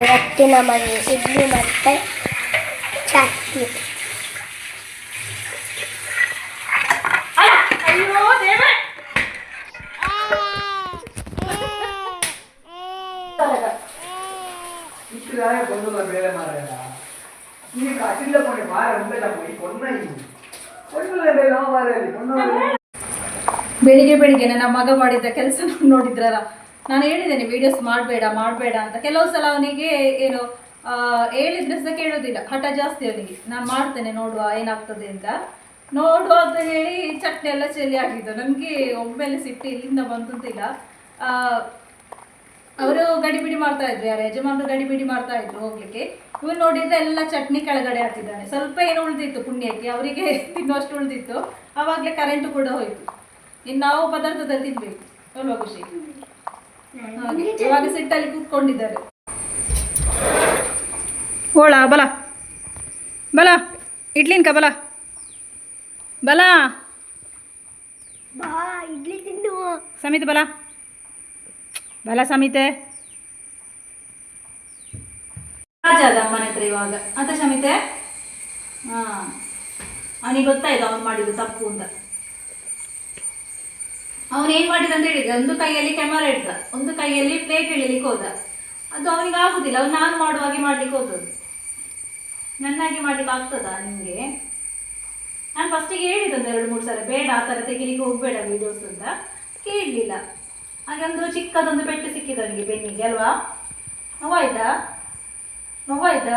ಇವತ್ತು ನಮಗೆ ಇಡ್ಲಿ ಮತ್ತೆ ಚಟ್ನಿ. ಬೆಳಿಗ್ಗೆ ಬೆಳಿಗ್ಗೆ ನನ್ನ ಮಗ ಮಾಡಿದ್ದ ಕೆಲಸ ನೋಡಿದ್ರಲ್ಲ? ನಾನು ಹೇಳಿದ್ದೇನೆ ವಿಡಿಯೋಸ್ ಮಾಡಬೇಡ ಮಾಡಬೇಡ ಅಂತ. ಕೆಲವು ಸಲ ಅವನಿಗೆ ಏನು ಹೇಳಿದ್ರೆ ಸಹ ಕೇಳೋದಿಲ್ಲ. ಹಠ ಜಾಸ್ತಿ ಅವನಿಗೆ. ನಾನು ಮಾಡ್ತೇನೆ, ನೋಡುವ ಏನಾಗ್ತದೆ ಅಂತ. ನೋಡುವ ಅಂತ ಹೇಳಿ ಚಟ್ನಿ ಎಲ್ಲ ಚೆಲ್ಲಿ ಆಗಿದ್ದು. ನಮಗೆ ಒಮ್ಮೆಲೆ ಸಿಟ್ಟು ಇಲ್ಲಿಂದ ಬಂತಂತಿಲ್ಲ. ಅವರು ಗಡಿಬಿಡಿ ಮಾಡ್ತಾ ಇದ್ರು, ಯಾರು ಯಜಮಾನರು ಗಡಿಬಿಡಿ ಮಾಡ್ತಾ ಇದ್ರು ಹೋಗ್ಲಿಕ್ಕೆ. ಇವ್ರು ನೋಡಿದ್ರೆ ಎಲ್ಲ ಚಟ್ನಿ ಕೆಳಗಡೆ ಹಾಕಿದ್ದಾನೆ ಸ್ವಲ್ಪ ಏನು ಉಳಿದಿತ್ತು ಪುಣ್ಯಕ್ಕೆ, ಅವರಿಗೆ ತಿನ್ನುವಷ್ಟು ಉಳಿದಿತ್ತು. ಆವಾಗಲೇ ಕರೆಂಟು ಕೂಡ ಹೋಯಿತು. ಇನ್ನು ನಾವು ಪದಾರ್ಥದಲ್ಲಿ ತಿನ್ಬೇಕು. ತುಂಬ ಖುಷಿ? ಇವಾಗ ಸಿಟ್ಟಲ್ಲಿ ಕೂತ್ಕೊಂಡಿದ್ದಾರೆ. ಓಳ ಬಲ. ಬಲ. ಇಡ್ಲಿನ್ಕ ಬಲ. ಬಲ. ಬಾ ಇಡ್ಲಿ ತಿನ್ನು. ಸಮಿತ ಬಲ. ಬಲ ಸಮಿತೆ. ರಾಜ ಅದ ಅಮ್ಮನ ಹತ್ರ ಇವಾಗ. ಅಂತ ಸಮಿತೆ? ಹಾ. ಅವನಿಗೆ ಗೊತ್ತಾಯ್ತು ಅವನು ಮಾಡಿದ್ದು ತಪ್ಪು ಅಂತ. ಅವನು ಏನು ಮಾಡಿದ ಅಂತ ಒಂದು ಕೈಯಲ್ಲಿ ಕ್ಯಾಮರಾ ಇಡ್ದ ಒಂದು ಕೈಯಲ್ಲಿ ಪ್ಲೇಟ್ ಇಳಿಲಿಕ್ಕೆ ಹೋದ. ಅದು ಅವನಿಗೆ ಆಗುದಿಲ್ಲ, ಅವ್ನು ನಾನು ಮಾಡುವ ಹಾಗೆ ಮಾಡ್ಲಿಕ್ಕೆ ಹೋದದ್ದು. ನನ್ನಾಗಿ ಮಾಡ್ಲಿಕ್ಕೆ ಆಗ್ತದಾ ನಿಮಗೆ? ನಾನು ಫಸ್ಟಿಗೆ ಹೇಳಿದಂತೆ ಎರಡು ಮೂರು ಸಲ, ಬೇಡ, ಆ ಥರ ತೆಗಿಲಿಕ್ಕೆ ಹೋಗಬೇಡ ವೀಡಿಯೋಸ್ ಅಂತ. ಕೇಳಲಿಲ್ಲ. ಹಾಗೆ ಒಂದು ಚಿಕ್ಕದೊಂದು ಪೆಟ್ಟು ಸಿಕ್ಕಿದೆ ಅವನಿಗೆ ಬೆನ್ನಿಗೆ, ಅಲ್ವಾ? ನೋವಾಯ್ತಾ? ನೋವಾಯ್ತಾ?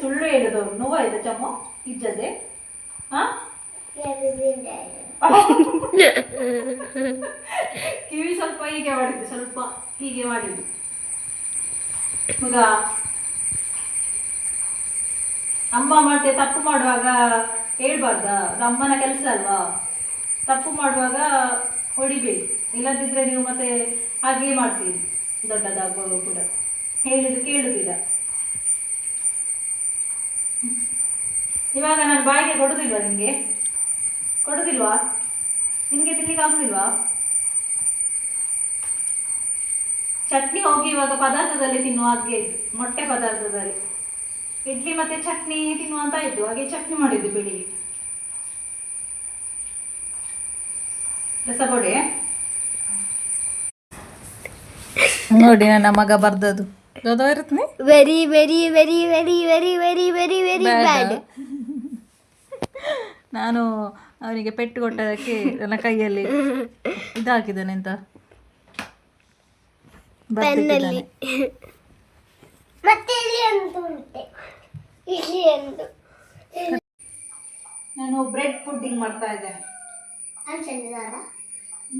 ಸುಳ್ಳು ಹೇಳುದು ನೋವಾಯ್ತಾ ಚಮ್ಮ? ಇಜ್ಜದೆ? ಹಾಂ ಕಿವಿ ಸ್ವಲ್ಪ ಹೀಗೆ ಮಾಡಿದ್ದು, ಸ್ವಲ್ಪ ಹೀಗೆ ಮಾಡಿದ್ದು. ಈಗ ಅಮ್ಮ ಮತ್ತೆ ತಪ್ಪು ಮಾಡುವಾಗ ಹೇಳ್ಬಾರ್ದ? ಅಮ್ಮನ ಕೆಲಸ ಅಲ್ವಾ? ತಪ್ಪು ಮಾಡುವಾಗ ಹೊಡಿಬೇಡಿ ಇಲ್ಲದಿದ್ರೆ ನೀವು ಮತ್ತೆ ಹಾಗೆ ಮಾಡ್ತೀರಿ. ದೊಡ್ಡದಾಗುವಾಗ ಕೂಡ. ಹೇಳಿದ್ರು ಕೇಳುದಿಲ್ಲ. ಇವಾಗ ನಾನು ಬಾಯಿಗೆ ಕೊಡುದಿಲ್ವಾ ನಿಮಗೆ? ಕೊಡುದಿಲ್ವಾ? ನಿಮಗೆ ತಿನ್ಲಿಕ್ಕೆ ಆಗುದಿಲ್ವಾ ಚಟ್ನಿ ಹೋಗಿ ಇವಾಗ ಪದಾರ್ಥದಲ್ಲಿ ತಿನ್ನುವ ಹಾಗೆ ಮೊಟ್ಟೆ ಪದಾರ್ಥದಲ್ಲಿ. ಇಡ್ಲಿ ಮತ್ತೆ ಚಟ್ನಿ ತಿನ್ನುವಂತ ಇತ್ತು ಹಾಗೆ ಚಟ್ನಿ ಮಾಡಿದ್ದು ಬೆಳಿಗ್ಗೆ. ರಸಗೊಡೆ ನೋಡಿ ನನ್ನ ಮಗ ಬರ್ದದು ಇರುತ್ತೆ very very very very very very very very bad ನಾನು ಅವನಿಗೆ ಪೆಟ್ಟು ಕೊಟ್ಟದಕ್ಕೆ ನನ್ನ ಕೈಯಲ್ಲಿ ಇದಾಕಿದ್ದಾನೆ ಅಂತ ಮತ್ತೆ ಇಲ್ಲಿ ಒಂದು ಉಂಟೆ. ಇಲ್ಲಿ ಒಂದು. ನಾನು ಬ್ರೆಡ್ ಪುಡ್ಡಿಂಗ್ ಮಾಡ್ತಾ ಇದ್ದೇನೆ.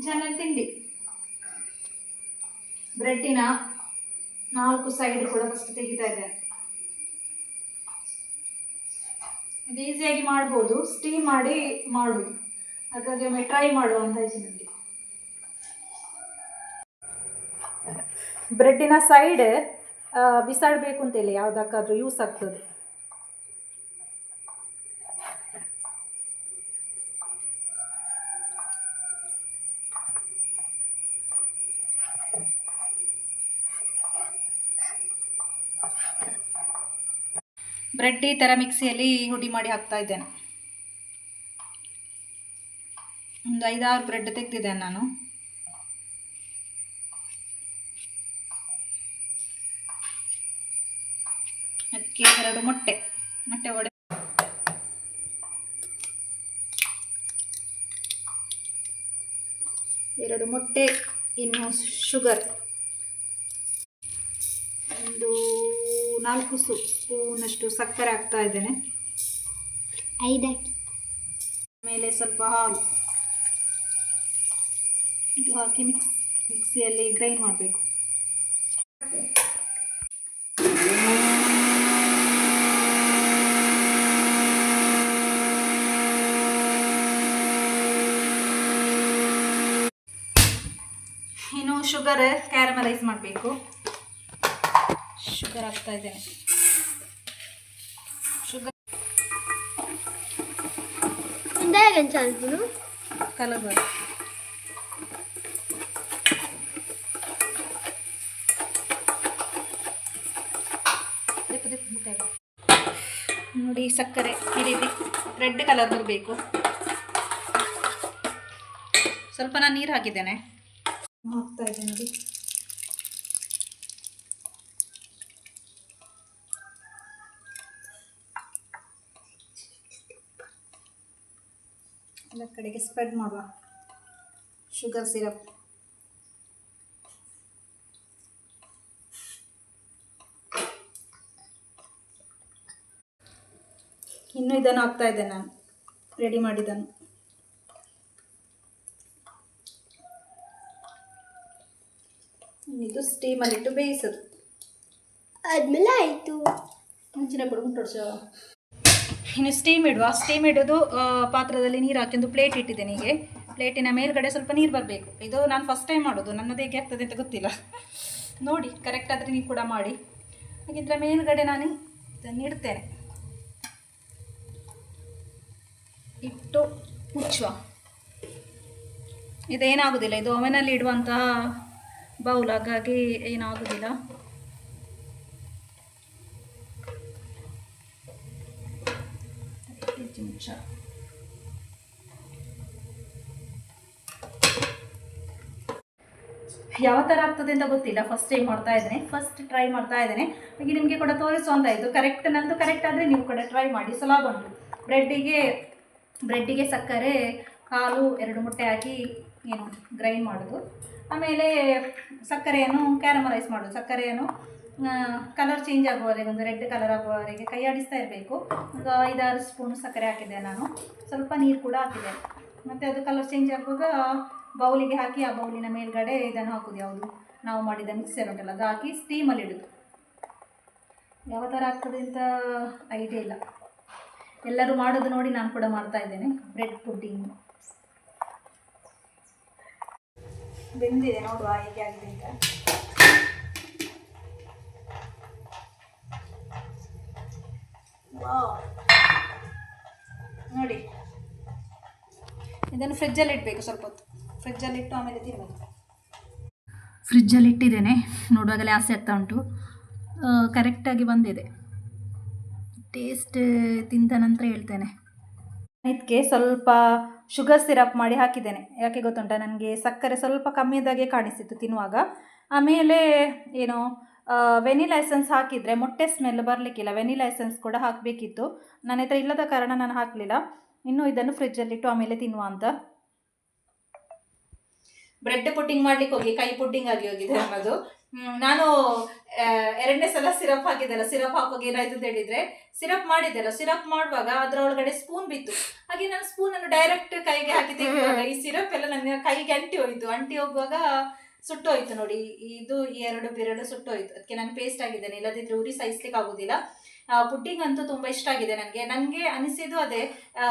ಚೆನ್ನಾಗಿ ತಿಂಡಿ. ಬ್ರೆಡ್ಡಿನ ನಾಲ್ಕು ಸೈಡ್ ಕೂಡ ಫಸ್ಟ್ ತೆಗಿತಾ ಇದ್ದೇನೆ. ಅದು ಈಸಿಯಾಗಿ ಮಾಡ್ಬೋದು ಸ್ಟೀಮ್ ಮಾಡಿ ಮಾಡು ಹಾಗಾಗಿ ಒಮ್ಮೆ ಟ್ರೈ ಮಾಡುವ ಅಂತ ಇದೆ ನನಗೆ ಬ್ರೆಡ್ಡಿನ ಸೈಡ್ ಬಿಸಾಡಬೇಕು ಅಂತೇಳಿ ಯಾವುದಕ್ಕಾದ್ರೂ ಯೂಸ್ ಆಗ್ತದೆ. ಬ್ರೆಡ್ ಈ ಥರ ಮಿಕ್ಸಿಯಲ್ಲಿ ಹುಡಿ ಮಾಡಿ ಹಾಕ್ತಾ ಇದ್ದೇನೆ. ಒಂದು ಐದಾರು ಬ್ರೆಡ್ ತೆಗೆದಿದ್ದೇನೆ ನಾನು. ಅದಕ್ಕೆ ಎರಡು ಮೊಟ್ಟೆ ಮೊಟ್ಟೆ ಒಡೆ ಎರಡು ಮೊಟ್ಟೆ, ಇನ್ನು ಶುಗರ್. ಒಂದು ನಾಲ್ಕು ಸ್ಪೂನಷ್ಟು ಸಕ್ಕರೆ ಹಾಕ್ತಾ ಇದ್ದೇನೆ. ಐದಕ್ಕೆ. ಆಮೇಲೆ ಸ್ವಲ್ಪ ಹಾಲು. ಇದು ಹಾಕಿ ಮಿಕ್ಸ್ ಮಿಕ್ಸಿಯಲ್ಲಿ ಗ್ರೈಂಡ್ ಮಾಡಬೇಕು. ಇನ್ನು ಶುಗರ್ ಕ್ಯಾರಮಲೈಸ್ ಮಾಡಬೇಕು. ಶುಗರ್ ಆಗ್ತಾ ಇದ್ದೇನೆ ಶುಗರ್ ಕಲಬರ್. ನೋಡಿ ಸಕ್ಕರೆ ಈ ರೀತಿ ರೆಡ್ ಕಲರ್ ಬರಬೇಕು. ಸ್ವಲ್ಪ ನಾನು ನೀರು ಹಾಕಿದ್ದೇನೆ. ಹಾಕ್ತಾ ಇದ್ದೀನಿ ನೋಡಿ. ಎಲ್ಲ ಕಡೆಗೆ ಸ್ಪ್ರೆಡ್ ಮಾಡುವ ಶುಗರ್ ಸಿರಪ್ ಇನ್ನು ಇದನ್ನು ಹಾಕ್ತಾ ಇದ್ದೆ ನಾನು. ರೆಡಿ ಮಾಡಿದ್ದನ್ನು. ಇದು ಸ್ಟೀಮಲ್ಲಿಟ್ಟು ಬೇಯಿಸೋದು. ಆದ್ಮೇಲೆ ಆಯಿತು. ಮುಂಚಿನ ಬಡ್ಕೊಂಡು ಮುಟ್ಟೋಡ್ಸ ಇನ್ನು ಸ್ಟೀಮ್ ಇಡುವ. ಸ್ಟೀಮ್ ಇಡೋದು ಪಾತ್ರದಲ್ಲಿ ನೀರು ಹಾಕಿ ಒಂದು ಪ್ಲೇಟ್ ಇಟ್ಟಿದ್ದೇನೆ ಹೀಗೆ ಪ್ಲೇಟಿನ ಮೇಲ್ಗಡೆ ಸ್ವಲ್ಪ ನೀರು ಬರಬೇಕು. ಇದು ನಾನು ಫಸ್ಟ್ ಟೈಮ್ ಮಾಡೋದು. ನನ್ನದು ಹೇಗೆ ಆಗ್ತದೆ ಅಂತ ಗೊತ್ತಿಲ್ಲ. ನೋಡಿ ಕರೆಕ್ಟ್ ಆದರೆ ನೀವು ಕೂಡ ಮಾಡಿ. ಹಾಗಿದ್ರೆ ಮೇಲ್ಗಡೆ ನಾನು ಇಡ್ತೇನೆ. ಇಟ್ಟು ಮುಚ್ಚುವ. ಇದೇನಾಗೋದಿಲ್ಲ. ಇದು ಓವೆನಲ್ಲಿ ಇಡುವಂತಹ ಬೌಲ್ ಹಾಗಾಗಿ ಏನಾಗೋದಿಲ್ಲ. ಚಮಚ ಯಾವ ಥರ ಆಗ್ತದೆ ಅಂತ ಗೊತ್ತಿಲ್ಲ. ಫಸ್ಟ್ ಟೈಮ್ ಮಾಡ್ತಾ ಇದ್ದೇನೆ. ಫಸ್ಟ್ ಟ್ರೈ ಮಾಡ್ತಾ ಇದ್ದೇನೆ. ಹಾಗೆ ನಿಮಗೆ ಕೂಡ ತೋರಿಸುವಂತ ಇದು ಕರೆಕ್ಟ್ ನಂದು ಕರೆಕ್ಟ್ ಆದರೆ ನೀವು ಕೂಡ ಟ್ರೈ ಮಾಡಿ. ಸುಲಭ ಉಂಟು. ಬ್ರೆಡ್ಡಿಗೆ ಬ್ರೆಡ್ಡಿಗೆ ಸಕ್ಕರೆ, ಹಾಲು, ಎರಡು ಮೊಟ್ಟೆ ಹಾಕಿ ಏನು ಗ್ರೈಂಡ್ ಮಾಡೋದು. ಆಮೇಲೆ ಸಕ್ಕರೆಯನ್ನು ಕ್ಯಾರಮರೈಸ್ ಮಾಡೋದು. ಸಕ್ಕರೆಯನ್ನು ಕಲರ್ ಚೇಂಜ್ ಆಗುವವರೆಗೆ, ಒಂದು ರೆಡ್ ಕಲರ್ ಆಗುವವರೆಗೆ ಕೈ ಆಡಿಸ್ತಾ ಇರಬೇಕು. ಒಂದು ಐದಾರು ಸ್ಪೂನ್ ಸಕ್ಕರೆ ಹಾಕಿದ್ದೆ ನಾನು. ಸ್ವಲ್ಪ ನೀರು ಕೂಡ ಹಾಕಿದೆ. ಮತ್ತು ಅದು ಕಲರ್ ಚೇಂಜ್ ಆಗುವಾಗ ಬೌಲಿಗೆ ಹಾಕಿ, ಆ ಬೌಲಿನ ಮೇಲ್ಗಡೆ ಇದನ್ನು ಹಾಕೋದು ಯಾವುದು? ನಾವು ಮಾಡಿದ ಮಿಕ್ಸರ್ ಉಂಟಲ್ಲ, ಅದು ಹಾಕಿ ಸ್ಟೀಮಲ್ಲಿ ಇಡೋದು. ಯಾವ ಥರ ಆಗ್ತದೆ ಅಂತ ಐಡಿಯಾ ಇಲ್ಲ. ಎಲ್ಲರೂ ಮಾಡೋದು ನೋಡಿ ನಾನು ಕೂಡ ಮಾಡ್ತಾ ಇದ್ದೇನೆ. ಬ್ರೆಡ್ ಪುಡ್ಡಿಂಗ್ ಬೆಂದಿದೆ ನೋಡುವ ಹೇಗೆ ಆಗಿದೆ ಅಂತ. ನೋಡಿ. ಇದನ್ನು ಫ್ರಿಜ್ಜಲ್ಲಿ ಇಡಬೇಕು ಸ್ವಲ್ಪ ಹೊತ್ತು. ಫ್ರಿಜ್ಜಲ್ಲಿ ಇಟ್ಟು ಆಮೇಲೆ ತಿನ್ನಬೇಕು ಫ್ರಿಜ್ಜಲ್ಲಿ ಇಟ್ಟಿದ್ದೇನೆ. ನೋಡುವಾಗಲೇ ಆಸೆ ಆಗ್ತಾ ಉಂಟು. ಕರೆಕ್ಟಾಗಿ ಬಂದಿದೆ. ಟೇಸ್ಟ್ ತಿಂದ ನಂತರ ಹೇಳ್ತೇನೆ. ಇದಕ್ಕೆ ಸ್ವಲ್ಪ ಶುಗರ್ ಸಿರಪ್ ಮಾಡಿ ಹಾಕಿದ್ದೇನೆ. ಯಾಕೆ ಗೊತ್ತುಂಟ? ನನಗೆ ಸಕ್ಕರೆ ಸ್ವಲ್ಪ ಕಮ್ಮಿದಾಗೆ ಕಾಣಿಸಿತ್ತು ತಿನ್ನುವಾಗ. ಆಮೇಲೆ ಏನು ವೆನಿಲಾ ಎಸೆನ್ಸ್ ಹಾಕಿದರೆ ಮೊಟ್ಟೆ ಸ್ಮೆಲ್ ಬರಲಿಕ್ಕಿಲ್ಲ. ವೆನಿಲಾ ಎಸೆನ್ಸ್ ಕೂಡ ಹಾಕಬೇಕಿತ್ತು. ನನ್ನ ಹತ್ರ ಇಲ್ಲದ ಕಾರಣ ನಾನು ಹಾಕಲಿಲ್ಲ. ಇನ್ನು ಇದನ್ನು ಫ್ರಿಜ್ಜಲ್ಲಿಟ್ಟು ಆಮೇಲೆ ತಿನ್ನುವ ಅಂತ. ಬ್ರೆಡ್ ಪುಡ್ಡಿಂಗ್ ಮಾಡ್ಲಿಕ್ಕೆ ಹೋಗಿ, ಕೈ ಪುಡ್ಡಿಂಗ್ ಆಗಿ ಹೋಗಿದೆ ಅನ್ನೋದು. ನಾನು ಎರಡನೇ ಸಲ ಸಿರಪ್ ಹಾಕಿದ್ದೆಲ್ಲ ಸಿರಪ್ ಹಾಕುವಾಗ ಏನಾಯ್ತು ಅಂತ ಹೇಳಿದ್ರೆ ಸಿರಪ್ ಮಾಡಿದ್ದೆಲ್ಲ ಸಿರಪ್ ಮಾಡುವಾಗ ಅದರ ಒಳಗಡೆ ಸ್ಪೂನ್ ಬಿತ್ತು. ಹಾಗೆ ನಾನು ಸ್ಪೂನ್ ಅನ್ನು ಡೈರೆಕ್ಟ್ ಕೈಗೆ ಹಾಕಿ ತೆಗೆಯುವಾಗ ಈ ಸಿರಪ್ ಎಲ್ಲ ನನ್ನ ಕೈಗೆ ಅಂಟಿ ಹೋಯಿತು. ಅಂಟಿ ಹೋಗುವಾಗ ಸುಟ್ಟೋಯ್ತು ನೋಡಿ. ಇದು ಎರಡು ಬಿರಳು ಸುಟ್ಟೋಯ್ತು. ಅದಕ್ಕೆ ನಾನು ಪೇಸ್ಟ್ ಆಗಿದ್ದೇನೆ. ಇಲ್ಲದಿದ್ರೆ ಉರಿ ಸಹಿಸ್ಲಿಕ್ಕೆ ಆಗೋದಿಲ್ಲ. ಪುಡ್ಡಿಂಗ್ ಅಂತೂ ತುಂಬಾ ಇಷ್ಟ ಆಗಿದೆ ನನಗೆ. ನನಗೆ ಅನಿಸಿದ್ದು ಅದೇ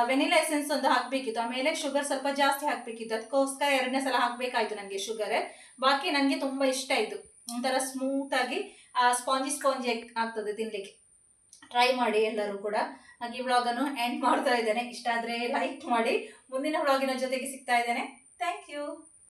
ವೆನಿಲಾ ಎಸೆನ್ಸ್ ಒಂದು ಹಾಕಬೇಕಿತ್ತು. ಆಮೇಲೆ ಶುಗರ್ ಸ್ವಲ್ಪ ಜಾಸ್ತಿ ಹಾಕಬೇಕಿತ್ತು. ಅದಕ್ಕೋಸ್ಕರ ಎರಡನೇ ಸಲ ಹಾಕಬೇಕಾಯ್ತು ನನಗೆ ಶುಗರ್ ಬಾಕಿ ನನಗೆ ತುಂಬ ಇಷ್ಟ ಆಯಿತು. ಒಂಥರ ಸ್ಮೂತ್ ಆಗಿ ಸ್ಪಾಂಜಿ ಸ್ಪಾಂಜಿ ಆಗ್ತದೆ ತಿನ್ನಲಿಕ್ಕೆ ಟ್ರೈ ಮಾಡಿ ಎಲ್ಲರೂ ಕೂಡ. ಹಾಗೆ ಈ ವ್ಲಾಗನ್ನು ಎಂಡ್ ಮಾಡ್ತಾ ಇದ್ದೇನೆ. ಇಷ್ಟ ಆದರೆ ಲೈಕ್ ಮಾಡಿ. ಮುಂದಿನ ವ್ಲಾಗಿನ ಜೊತೆಗೆ ಸಿಗ್ತಾ ಇದ್ದೇನೆ. Thank you